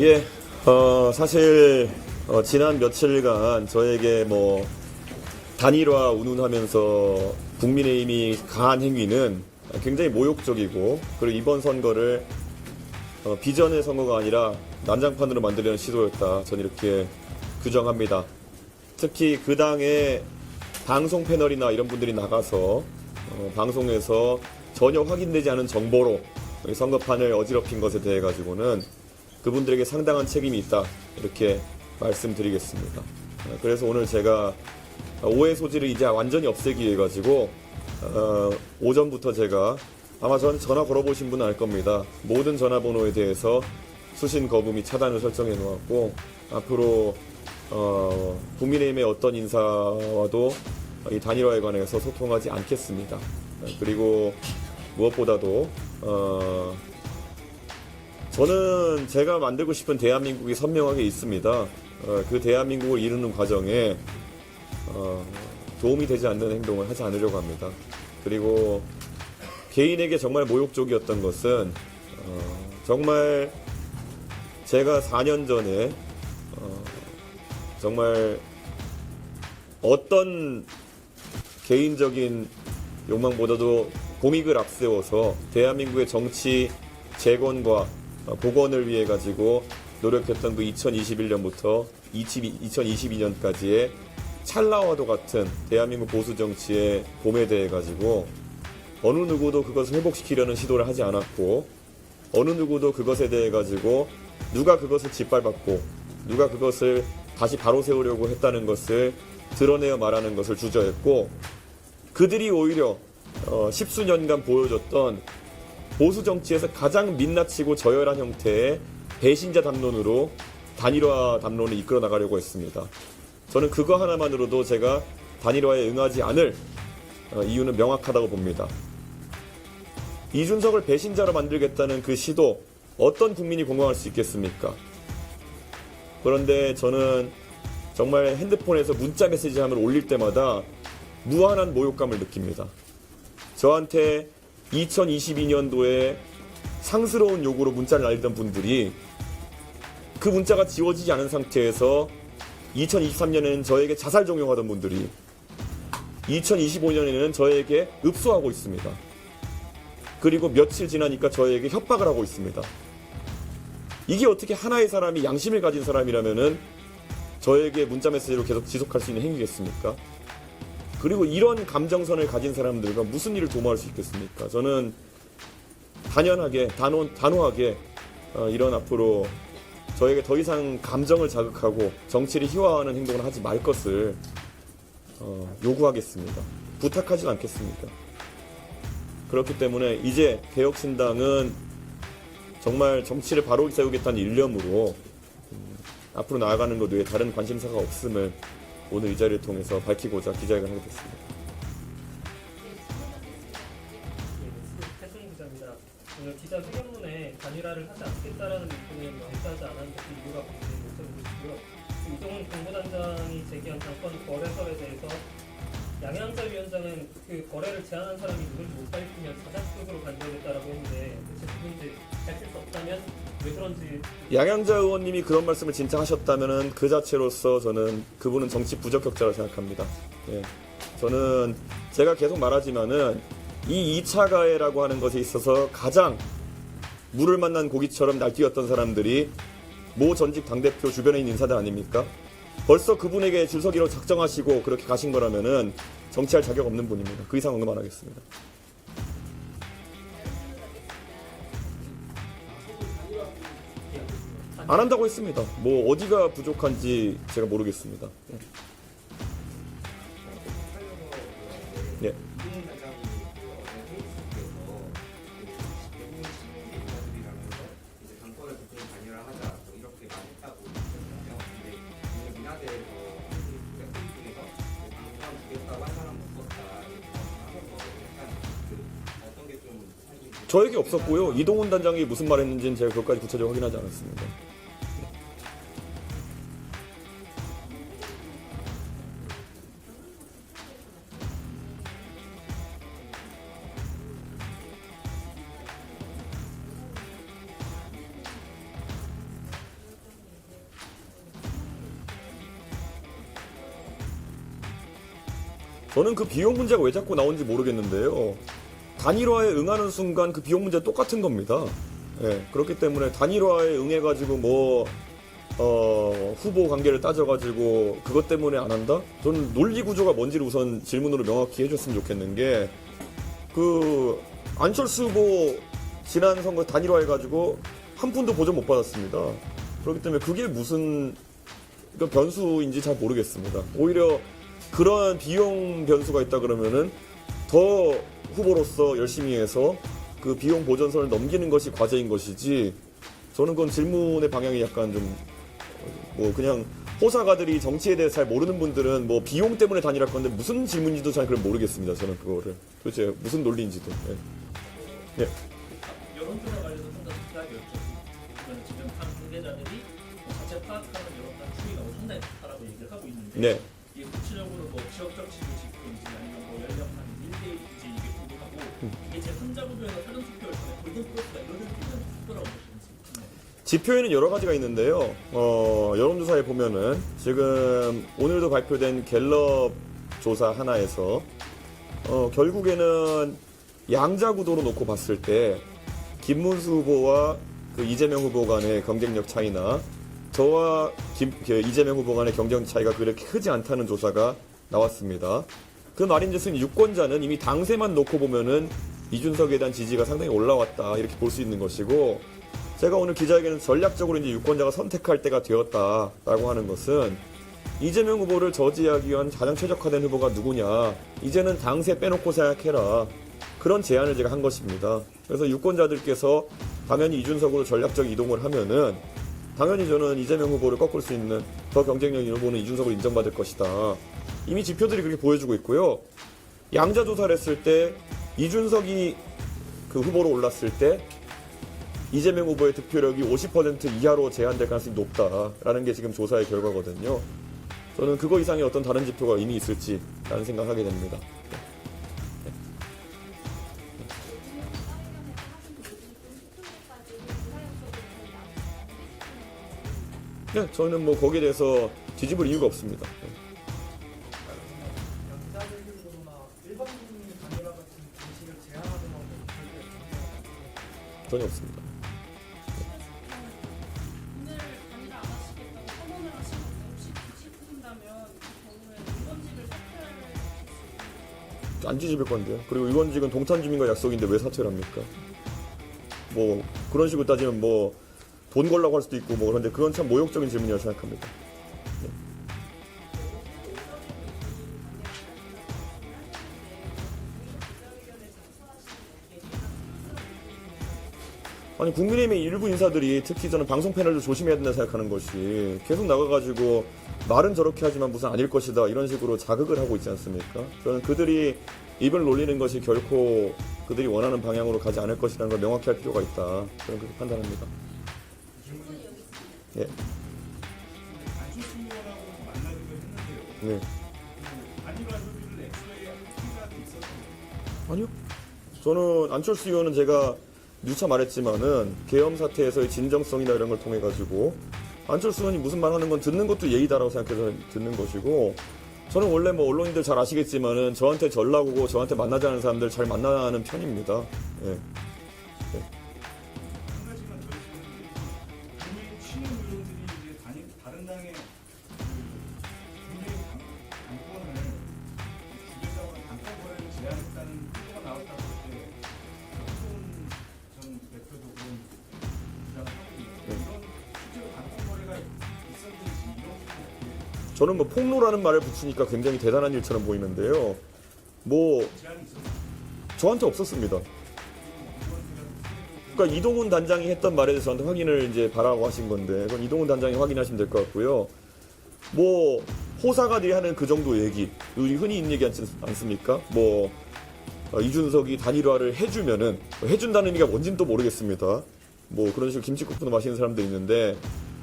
예. 어, 사실, 어, 지난 며칠간 저에게 뭐, 단일화 운운하면서 국민의힘이 가한 행위는 굉장히 모욕적이고, 그리고 이번 선거를 어, 비전의 선거가 아니라 난장판으로 만들려는 시도였다. 저는 이렇게 규정합니다. 특히 그 당의 방송 패널이나 이런 분들이 나가서 어, 방송에서 전혀 확인되지 않은 정보로 이 선거판을 어지럽힌 것에 대해 가지고는 그분들에게 상당한 책임이 있다 이렇게 말씀드리겠습니다. 어, 그래서 오늘 제가 오해 소지를 이제 완전히 없애기 위해 가지고 어, 오전부터 제가 아마 전 전화 걸어보신 분은 알 겁니다. 모든 전화번호에 대해서 수신 거부 및 차단을 설정해 놓았고 앞으로 어, 국민의힘의 어떤 인사와도 이 단일화에 관해서 소통하지 않겠습니다. 어, 그리고 무엇보다도 어, 저는 제가 만들고 싶은 대한민국이 선명하게 있습니다. 어, 그 대한민국을 이루는 과정에 어, 도움이 되지 않는 행동을 하지 않으려고 합니다. 그리고 개인에게 정말 모욕적이었던 것은 어, 정말 제가 4년 전에 어, 정말 어떤 개인적인 욕망보다도 공익을 앞세워서 대한민국의 정치 재건과 어, 복원을 위해 가지고 노력했던 그 2021년부터 2022년까지의 찰나와도 같은 대한민국 보수 정치의 봄에 대해 가지고 어느 누구도 그것을 회복시키려는 시도를 하지 않았고 어느 누구도 그것에 대해 가지고 누가 그것을 짓밟았고 누가 그것을 다시 바로 세우려고 했다는 것을 드러내어 말하는 것을 주저했고 그들이 오히려 어, 십수년간 보여줬던 보수 정치에서 가장 민낯치고 저열한 형태의 배신자 담론으로 단일화 담론을 이끌어 나가려고 했습니다. 저는 그거 하나만으로도 제가 단일화에 응하지 않을 어, 이유는 명확하다고 봅니다. 이준석을 배신자로 만들겠다는 그 시도 어떤 국민이 공감할 수 있겠습니까? 그런데 저는 정말 핸드폰에서 문자 메시지 함을 올릴 때마다 무한한 모욕감을 느낍니다. 저한테 2022년도에 상스러운 욕으로 문자를 날리던 분들이 그 문자가 지워지지 않은 상태에서 2023년에는 저에게 자살 종용하던 분들이 2025년에는 저에게 읍소하고 있습니다. 그리고 며칠 지나니까 저에게 협박을 하고 있습니다. 이게 어떻게 하나의 사람이 양심을 가진 사람이라면은 저에게 문자 메시지로 계속 지속할 수 있는 행위겠습니까? 그리고 이런 감정선을 가진 사람들과 무슨 일을 도모할 수 있겠습니까? 저는 단연하게, 단호, 단호하게 어, 이런 앞으로 저에게 더 이상 감정을 자극하고 정치를 희화화하는 행동을 하지 말 것을 어, 요구하겠습니다. 부탁하지 않겠습니까? 그렇기 때문에 이제 개혁신당은 정말 정치를 바로 세우겠다는 일념으로 음, 앞으로 나아가는 것 외에 다른 관심사가 없음을 오늘 이 자리를 통해서 밝히고자 기자회견을 하게 됐습니다. 태승 기자입니다. 오늘 기자 소견문에 단일화를 하지 않겠다라는 입장을 명시하지 않았는데 그 이유가 뭔지 여쭤보고싶고요. 이동훈 공보단장이 제기한 당권 거래설에 대해서 양양자 위원장은 그 거래를 제안한 사람이 누군지 못 밝히면 자작극으로 간주하겠다라고 했는데 대체 누군지 밝힐 수 없다면 왜 그런지 양양자 의원님이 그런 말씀을 진짜 하셨다면 그 자체로서 저는 그분은 정치 부적격자라고 생각합니다. 예. 저는 제가 계속 말하지만은 이 2차 가해라고 하는 것에 있어서 가장 물을 만난 고기처럼 날뛰었던 사람들이 모 전직 당대표 주변에 있는 인사들 아닙니까? 벌써 그분에게 줄서기로 작정하시고 그렇게 가신 거라면은 정치할 자격 없는 분입니다. 그 이상 언급 안 하겠습니다. 안 한다고 했습니다. 뭐 어디가 부족한지 제가 모르겠습니다. 저에게 없었고요. 이동훈 단장이 무슨 말 했는지는 제가 그것까지 구체적으로 확인하지 않았습니다. 저는 그 비용 문제가 왜 자꾸 나오는지 모르겠는데요. 단일화에 응하는 순간 그 비용 문제 똑같은 겁니다. 예, 그렇기 때문에 단일화에 응해가지고 뭐, 어, 후보 관계를 따져가지고 그것 때문에 안 한다? 저는 논리 구조가 뭔지를 우선 질문으로 명확히 해줬으면 좋겠는 게, 그, 안철수 후보 지난 선거 단일화해가지고 한 푼도 보전 못 받았습니다. 그렇기 때문에 그게 무슨 그 변수인지 잘 모르겠습니다. 오히려 그러한 비용 변수가 있다 그러면은 더 후보로서 열심히 해서 그 비용 보전선을 넘기는 것이 과제인 것이지 저는 그건 질문의 방향이 약간 좀 뭐 그냥 호사가들이 정치에 대해서 잘 모르는 분들은 뭐 비용 때문에 단일할 건데 무슨 질문인지도 잘 그걸 모르겠습니다. 저는 그거를 도대체 무슨 논리인지도. 예. 예. 여론조사 관련해서 좀더 자세하게 여쭤보면 지금 당 관계자들이 뭐 자체 파악하는 여론단 추이가 뭐 상당히 좋다라고 얘기를 하고 있는데 네. 이게 구체적으로 뭐 지지 지표 지표에는 여러 가지가 있는데요. 어, 여론조사에 보면은 지금 오늘도 발표된 갤럽 조사 하나에서 어, 결국에는 양자 구도로 놓고 봤을 때 김문수 후보와 그 이재명 후보 간의 경쟁력 차이나 저와 김, 그 이재명 후보 간의 경쟁 차이가 그렇게 크지 않다는 조사가 나왔습니다. 그 말인 즉슨 유권자는 이미 당세만 놓고 보면은 이준석에 대한 지지가 상당히 올라왔다 이렇게 볼 수 있는 것이고 제가 오늘 기자회견에서 전략적으로 이제 유권자가 선택할 때가 되었다라고 하는 것은 이재명 후보를 저지하기 위한 가장 최적화된 후보가 누구냐. 이제는 당세 빼놓고 생각해라. 그런 제안을 제가 한 것입니다. 그래서 유권자들께서 당연히 이준석으로 전략적 이동을 하면은 당연히 저는 이재명 후보를 꺾을 수 있는 더 경쟁력 있는 후보는 이준석으로 인정받을 것이다. 이미 지표들이 그렇게 보여주고 있고요. 양자 조사를 했을 때 이준석이 그 후보로 올랐을 때 이재명 후보의 득표력이 50% 이하로 제한될 가능성이 높다라는 게 지금 조사의 결과거든요. 저는 그거 이상의 어떤 다른 지표가 이미 있을지라는 생각하게 됩니다. 네, 저는 뭐 거기에 대해서 뒤집을 이유가 없습니다. 전혀 없습니다. 안 뒤집을 건데요. 그리고 의원직은 동탄 주민과 약속인데 왜 사퇴를 합니까? 뭐 그런 식으로 따지면 뭐 돈 걸라고 할 수도 있고 뭐 그런데 그건 참 모욕적인 질문이라고 생각합니다. 아니 국민의힘의 일부 인사들이 특히 저는 방송 패널도 조심해야 된다 생각하는 것이 계속 나가가지고 말은 저렇게 하지만 무슨 아닐 것이다 이런 식으로 자극을 하고 있지 않습니까? 저는 그들이 입을 놀리는 것이 결코 그들이 원하는 방향으로 가지 않을 것이라는 걸 명확히 할 필요가 있다. 저는 그렇게 판단합니다. 예. 네. 아니요. 저는 안철수 의원은 제가 누차 말했지만은 계엄 사태에서의 진정성이나 이런 걸 통해 가지고 안철수 의원이 무슨 말 하는 건 듣는 것도 예의다라고 생각해서 듣는 것이고 저는 원래 뭐 언론인들 잘 아시겠지만은 저한테 전락 오고 저한테 않은 사람들 잘 만나는 편입니다. 예. 저는 뭐 폭로라는 말을 붙이니까 굉장히 대단한 일처럼 보이는데요. 뭐 저한테 없었습니다. 그러니까 이동훈 단장이 했던 말에 대해서 저한테 확인을 이제 바라고 하신 건데 그건 이동훈 단장이 확인하시면 될 것 같고요. 뭐 호사가들이 하는 그 정도 얘기, 흔히 있는 얘기 않습니까? 뭐 어, 이준석이 단일화를 해주면은 뭐 해준다는 의미가 뭔지는 또 모르겠습니다. 뭐 그런 식으로 김치국수도 마시는 사람도 있는데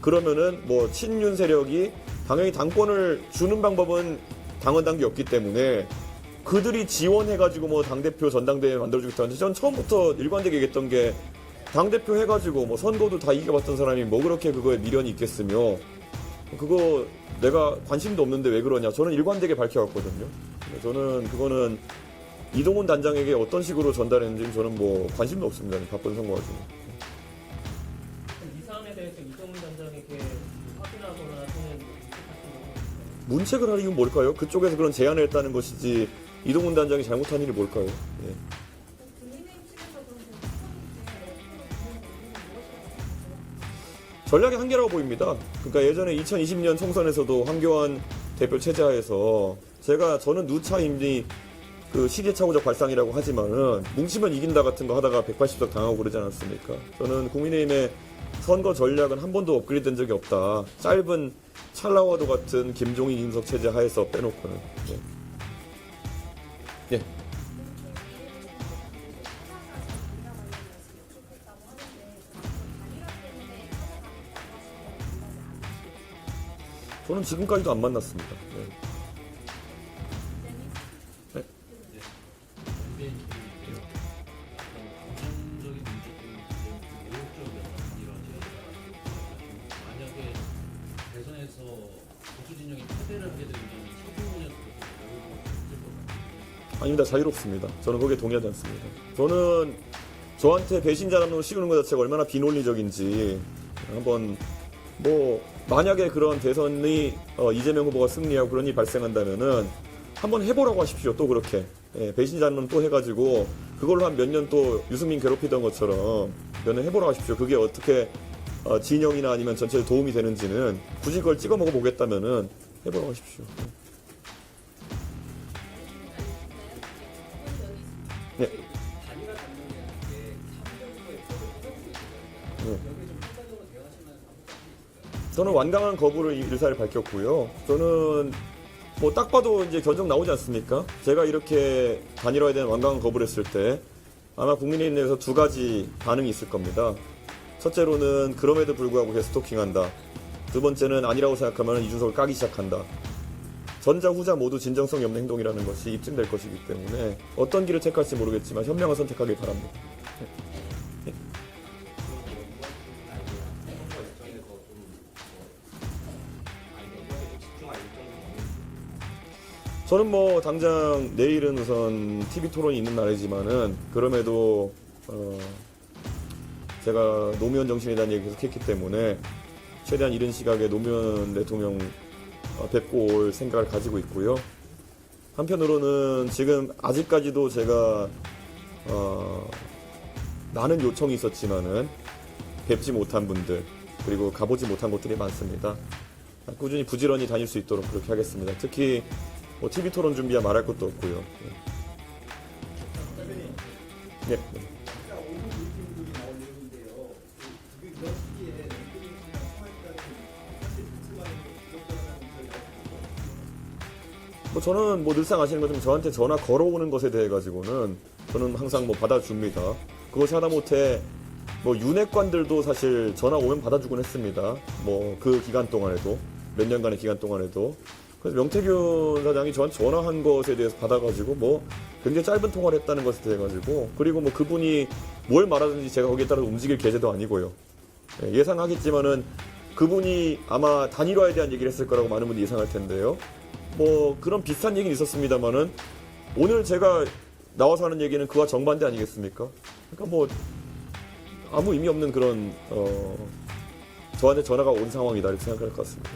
그러면은 뭐 친윤 세력이 당연히 당권을 주는 방법은 당원 당규 없기 때문에 그들이 지원해가지고 뭐 당대표 전당대회 만들어주겠다 는데 전 처음부터 일관되게 얘기했던 게 당대표 해가지고 뭐 선거도 다 이겨봤던 사람이 뭐 그렇게 그거에 미련이 있겠으며 그거 내가 관심도 없는데 왜 그러냐 저는 일관되게 밝혀왔거든요 저는 그거는 이동훈 단장에게 어떤 식으로 전달했는지 저는 뭐 관심도 없습니다. 바쁜 선거 와중에. 문책을 할 이유는 뭘까요? 그쪽에서 그런 제안을 했다는 것이지 이동훈 단장이 잘못한 일이 뭘까요? 예. 전략의 한계라고 보입니다. 그러니까 예전에 2020년 총선에서도 황교안 대표 체제하에서 제가 저는 누차임이 그 시대착오적 발상이라고 하지만은 뭉치면 이긴다 같은 거 하다가 180석 당하고 그러지 않았습니까? 저는 국민의힘의 선거 전략은 한 번도 업그레이드된 적이 없다. 짧은 찰나와도 같은 김종인 임석 체제 하에서 빼놓고는. 예. 예. 저는 지금까지도 안 만났습니다. 예. 아닙니다. 자유롭습니다. 저는 거기에 동의하지 않습니다. 저는 저한테 배신자라는 씌우는 것 자체가 얼마나 비논리적인지 한번 뭐 만약에 그런 대선이 어, 이재명 후보가 승리하고 그런 일이 발생한다면은 한번 해보라고 하십시오. 또 그렇게 예, 배신자는 또 해가지고 그걸로 한 몇 년 또 유승민 괴롭히던 것처럼 몇 년 해보라고 하십시오. 그게 어떻게 어, 진영이나 아니면 전체에 도움이 되는지는 굳이 그걸 찍어 먹어 보겠다면은 해보라고 하십시오. 저는 완강한 거부를 이 의사를 밝혔고요. 저는 뭐 딱 봐도 이제 견적 나오지 않습니까? 제가 이렇게 단일화에 대한 완강한 거부를 했을 때 아마 국민의힘 내에서 두 가지 반응이 있을 겁니다. 첫째로는 그럼에도 불구하고 계속 스토킹한다. 두 번째는 아니라고 생각하면 이준석을 까기 시작한다. 전자 후자 모두 진정성이 없는 행동이라는 것이 입증될 것이기 때문에 어떤 길을 택할지 모르겠지만 현명한 선택하길 바랍니다. 저는 뭐 당장 내일은 우선 TV 토론이 있는 날이지만은 그럼에도 어 제가 노무현 정신에 대한 얘기 계속 했기 때문에 최대한 이른 시각에 노무현 대통령 어, 뵙고 올 생각을 가지고 있고요. 한편으로는 지금 아직까지도 제가 어 많은 요청이 있었지만은 뵙지 못한 분들 그리고 가보지 못한 곳들이 많습니다. 꾸준히 부지런히 다닐 수 있도록 그렇게 하겠습니다. 특히 뭐 TV 토론 준비야 말할 것도 없고요. 예. 네. 저희가 뭐 저는 뭐 늘상 아시는 것처럼 저한테 전화 걸어오는 것에 대해 가지고는 저는 항상 뭐 받아줍니다. 그것이 하다못해 뭐 윤핵관들도 사실 전화 오면 받아주곤 했습니다. 뭐 그 기간 동안에도 몇 년간의 기간 동안에도 그래서 명태균 사장이 저한테 전화한 것에 대해서 받아가지고 뭐 굉장히 짧은 통화를 했다는 것에 대해 가지고 그리고 뭐 그분이 뭘 말하든지 제가 거기에 따라 움직일 계제도 아니고요. 예, 예상하겠지만은 그분이 아마 단일화에 대한 얘기를 했을 거라고 많은 분들이 예상할 텐데요. 뭐 그런 비슷한 얘기는 있었습니다만은 오늘 제가 나와서 하는 얘기는 그와 정반대 아니겠습니까? 그러니까 뭐 아무 의미 없는 그런 어 저한테 전화가 온 상황이다 이렇게 생각할 것 같습니다.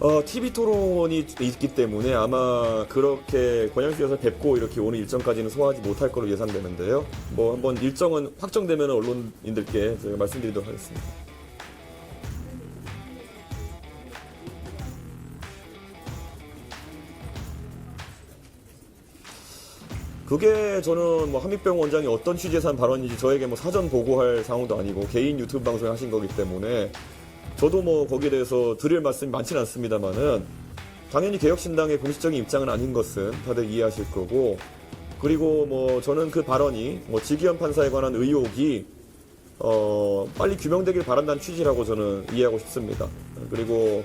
어, TV 토론이 있기 때문에 아마 그렇게 권양수 여사 뵙고 이렇게 오는 일정까지는 소화하지 못할 거로 예상되는데요. 뭐 한번 일정은 확정되면 언론인들께 저희가 말씀드리도록 하겠습니다. 그게 저는 뭐 한빛병 원장이 어떤 취지에서 한 발언인지 저에게 뭐 사전 보고할 상황도 아니고 개인 유튜브 방송을 하신 거기 때문에 저도 뭐 거기에 대해서 드릴 말씀이 많지는 않습니다만은 당연히 개혁신당의 공식적인 입장은 아닌 것은 다들 이해하실 거고 그리고 뭐 저는 그 발언이 뭐 지기현 판사에 관한 의혹이 어 빨리 규명되길 바란다는 취지라고 저는 이해하고 싶습니다. 그리고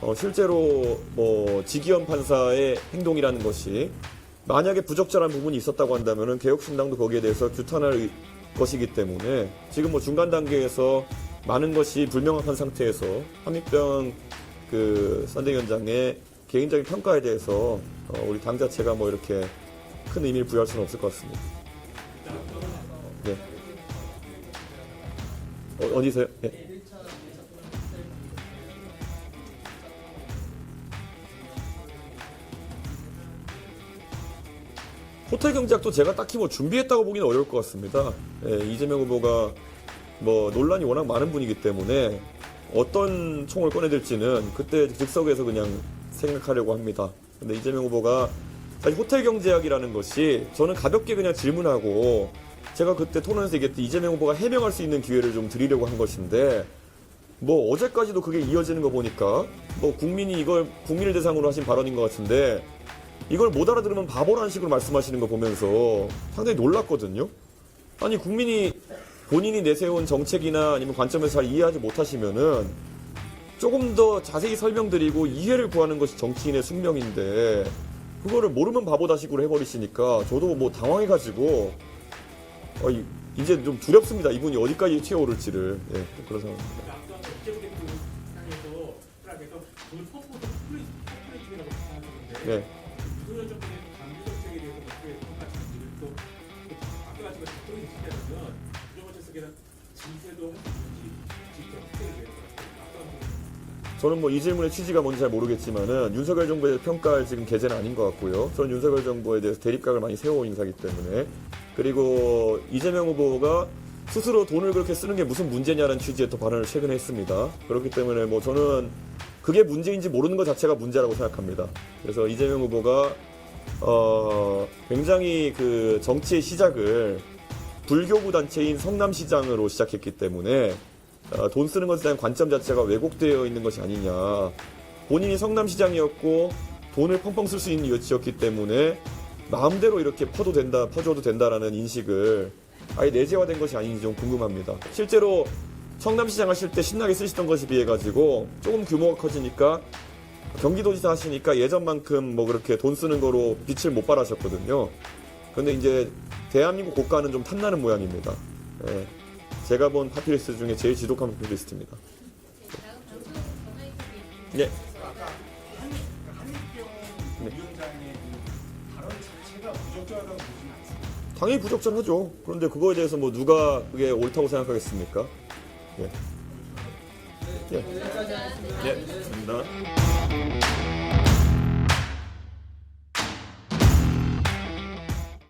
어 실제로 뭐 지기현 판사의 행동이라는 것이 만약에 부적절한 부분이 있었다고 한다면은 개혁신당도 거기에 대해서 규탄할 의- 것이기 때문에 지금 뭐 중간 단계에서 많은 것이 불명확한 상태에서 한입병 그그 선대 위원장의 개인적인 평가에 대해서 어, 우리 당 자체가 뭐 이렇게 큰 의미를 부여할 수는 없을 것 같습니다. 네. 어, 어디세요? 네. 호텔 경제학도 제가 딱히 뭐 준비했다고 보기는 어려울 것 같습니다. 예, 이재명 후보가 뭐 논란이 워낙 많은 분이기 때문에 어떤 총을 꺼내들지는 그때 즉석에서 그냥 생각하려고 합니다. 근데 이재명 후보가 사실 호텔 경제학이라는 것이 저는 가볍게 그냥 질문하고 제가 그때 토론에서 얘기했듯 이재명 후보가 해명할 수 있는 기회를 좀 드리려고 한 것인데 뭐 어제까지도 그게 이어지는 거 보니까 뭐 국민이 이걸 국민을 대상으로 하신 발언인 것 같은데 이걸 못 알아들으면 바보라는 식으로 말씀하시는 거 보면서 상당히 놀랐거든요. 아니 국민이 본인이 내세운 정책이나 아니면 관점에서 잘 이해하지 못하시면은 조금 더 자세히 설명드리고 이해를 구하는 것이 정치인의 숙명인데 그거를 모르면 바보다 식으로 해버리시니까 저도 뭐 당황해가지고 어, 이- 이제 좀 두렵습니다. 이분이 어디까지 튀어오를지를 예, 그런 상황입니다. 아 채석이랑 진세도 아까 저는 뭐 이 질문의 취지가 뭔지 잘 모르겠지만은 윤석열 정부의 평가할 지금 계제는 아닌 것 같고요. 저는 윤석열 정부에 대해서 대립각을 많이 세워온 인사기 때문에 그리고 이재명 후보가 스스로 돈을 그렇게 쓰는 게 무슨 문제냐는 취지의 또 발언을 최근에 했습니다. 그렇기 때문에 뭐 저는 그게 문제인지 모르는 것 자체가 문제라고 생각합니다. 그래서 이재명 후보가 어 굉장히 그 정치의 시작을 불교부 단체인 성남시장으로 시작했기 때문에 어, 돈 쓰는 것에 대한 관점 자체가 왜곡되어 있는 것이 아니냐. 본인이 성남시장이었고 돈을 펑펑 쓸 수 있는 위치였기 때문에 마음대로 이렇게 퍼도 된다, 퍼줘도 된다라는 인식을 아예 내재화된 것이 아닌지 좀 궁금합니다. 실제로 성남시장 하실 때 신나게 쓰시던 것에 비해 가지고 조금 규모가 커지니까 경기도지사 하시니까 예전만큼 뭐 그렇게 돈 쓰는 거로 빛을 못 발하셨거든요. 근데 이제 대한민국 고가는 좀 탐나는 모양입니다. 예. 제가 본 파피리스트 중에 제일 지독한 파피리스트입니다. 예. 아까 한일 한일병 네. 위원장의 그 발언 자체가 부적절하다고 보지는 않습니다. 당연히 부적절하죠. 그런데 그거에 대해서 뭐 누가 그게 옳다고 생각하겠습니까? 예. 예. 예. 감사합니다.